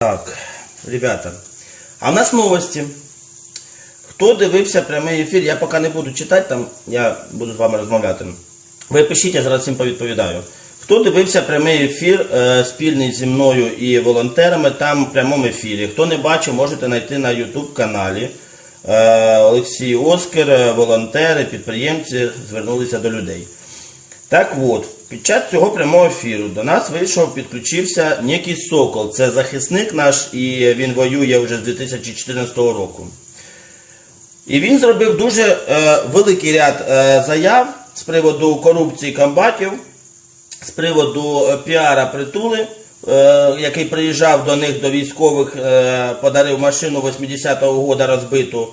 Так, ребята, а в нас новості. Хто дивився прямий ефір, я поки не буду читати, там я буду з вами розмовляти. Ви пишіть, я зараз всім повідповідаю. Хто дивився прямий ефір е, спільний зі мною і волонтерами там в прямому ефірі? Хто не бачив, можете знайти на YouTube каналі. Е, Олексій Оскар, е, волонтери, підприємці звернулися до людей. Так от, під час цього прямого ефіру до нас вийшов, підключився некий Сокол. Це захисник наш, і він воює вже з 2014 року. І він зробив дуже е, великий ряд е, заяв з приводу корупції комбатів, з приводу е, піара притули, е, який приїжджав до них до військових, е, подарив машину 80-го года розбиту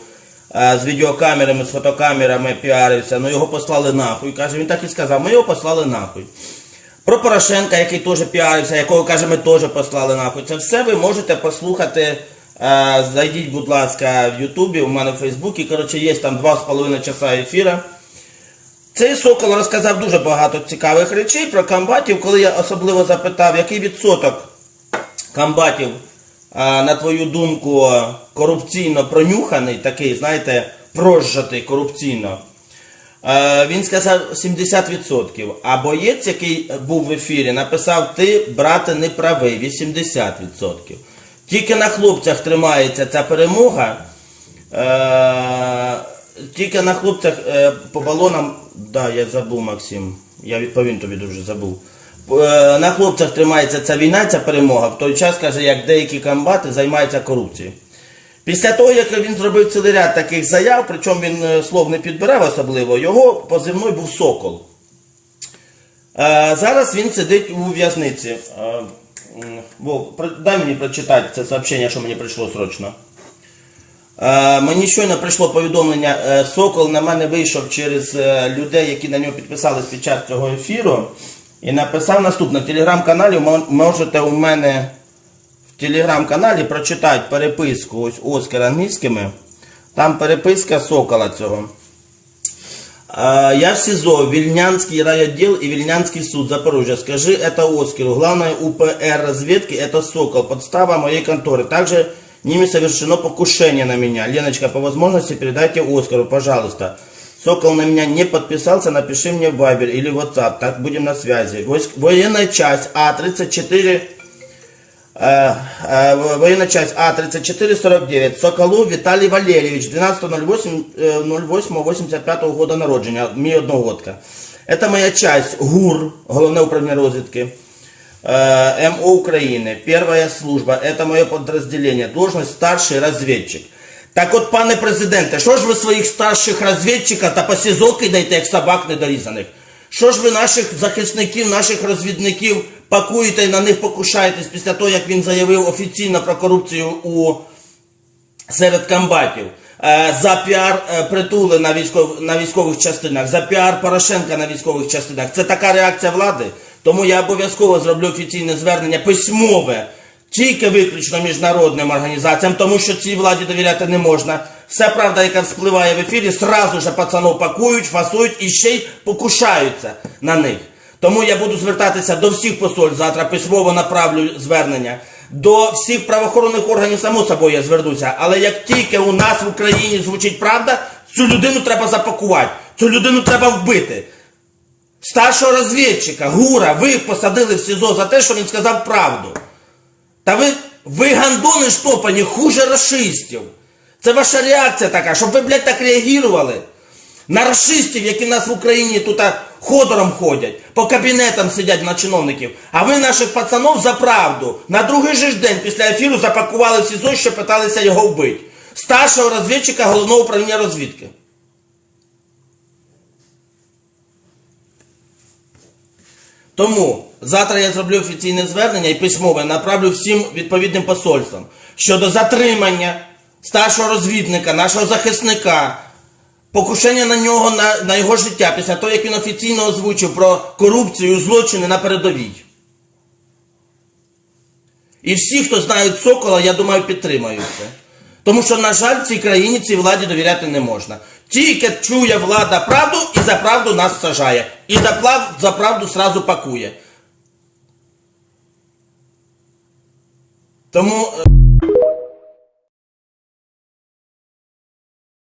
з відеокамерами, з фотокамерами піарився. Ну його послали нахуй. Каже, він так і сказав, ми його послали нахуй. Про Порошенка, який теж піарився, якого каже, ми теж послали нахуй. Це все ви можете послухати. Зайдіть, будь ласка, в Ютубі, у мене в Фейсбуці. Коротше, є там 2,5 часа ефіра. Цей сокол розказав дуже багато цікавих речей про комбатів, коли я особливо запитав, який відсоток комбатів, на твою думку, корупційно пронюханий, такий, знаєте, прожжатий корупційно. Він сказав 70%. А боєць, який був в ефірі, написав: ти, брате, не правий, 80%. Тільки на хлопцях тримається ця перемога. Тільки на хлопцях е, по балонам, да, я забув, Максим. Я відповім тобі дуже забув. Е, На хлопцях тримається ця війна, ця перемога. В той час каже, як деякі комбати займаються корупцією. Після того, як він зробив цілий ряд таких заяв, причому він е, слов не підбирав особливо, його позивний був Сокол. Е, Зараз він сидить у в'язниці. Дай мені прочитати це сообщення, що мені прийшло срочно. Мені щойно прийшло повідомлення, Сокол на мене вийшов через людей, які на нього підписались під час цього ефіру, і написав наступне. В телеграм-каналі мо- можете у мене в телеграм-каналі прочитати переписку ось Оскара англійськими. Там переписка Сокола цього. А, Я в СИЗО, Вильнянский райотдел и Вильнянский суд Запорожья. Скажи это Оскару. Главное УПР разведки это Сокол, подстава моей конторы. Также ними совершено покушение на меня. Леночка, по возможности передайте Оскару, пожалуйста. Сокол на меня не подписался, напиши мне в Viber или WhatsApp, так будем на связи. Войск- Военная часть А34 Э, э, военная часть А3449. Соколу Віталій Валерійович, 12.08.85 года народження, мій одногодка. Это моя часть ГУР, Головне управління розвідки. Э, МО Украины, первая служба, это мое подразделение, должность старший разведчик. Так от, пане президенте, що ж ви своїх старших розвідчиків та по СІЗО кидаєте, як собак недорізаних? Що ж ви наших захисників, наших розвідників пакуєте і на них покушаєтесь після того, як він заявив офіційно про корупцію у серед комбатів, е, за піар е, притули на, військов, на військових частинах, за піар Порошенка на військових частинах. Це така реакція влади. Тому я обов'язково зроблю офіційне звернення письмове, тільки виключно міжнародним організаціям, тому що цій владі довіряти не можна. Вся правда, яка вспливає в ефірі, сразу же пацанов пакують, фасують і ще й покушаються на них. Тому я буду звертатися до всіх посольств, завтра письмово направлю звернення. До всіх правоохоронних органів, само собою, я звернуся. Але як тільки у нас в Україні звучить правда, цю людину треба запакувати, цю людину треба вбити. Старшого розвідчика, Гура, ви посадили в СІЗО за те, що він сказав правду. Та ви, ви гандони штопані хуже расистів. Це ваша реакція така, щоб ви, блядь, так реагували. На расистів, які в нас в Україні тут ходором ходять, по кабінетам сидять на чиновників. А ви наших пацанов за правду на другий же ж день після ефіру запакували в СІЗО, що питалися його вбити. Старшого розвідчика головного управління розвідки. Тому завтра я зроблю офіційне звернення і письмове направлю всім відповідним посольствам щодо затримання старшого розвідника, нашого захисника, покушення на нього на, на його життя після того, як він офіційно озвучив про корупцію і злочини на передовій. І всі, хто знають Сокола, я думаю, підтримають це. Тому що, на жаль, цій країні цій владі довіряти не можна. Тільки чує влада правду і за правду нас сажає. І за, правду сразу пакує. Тому. е,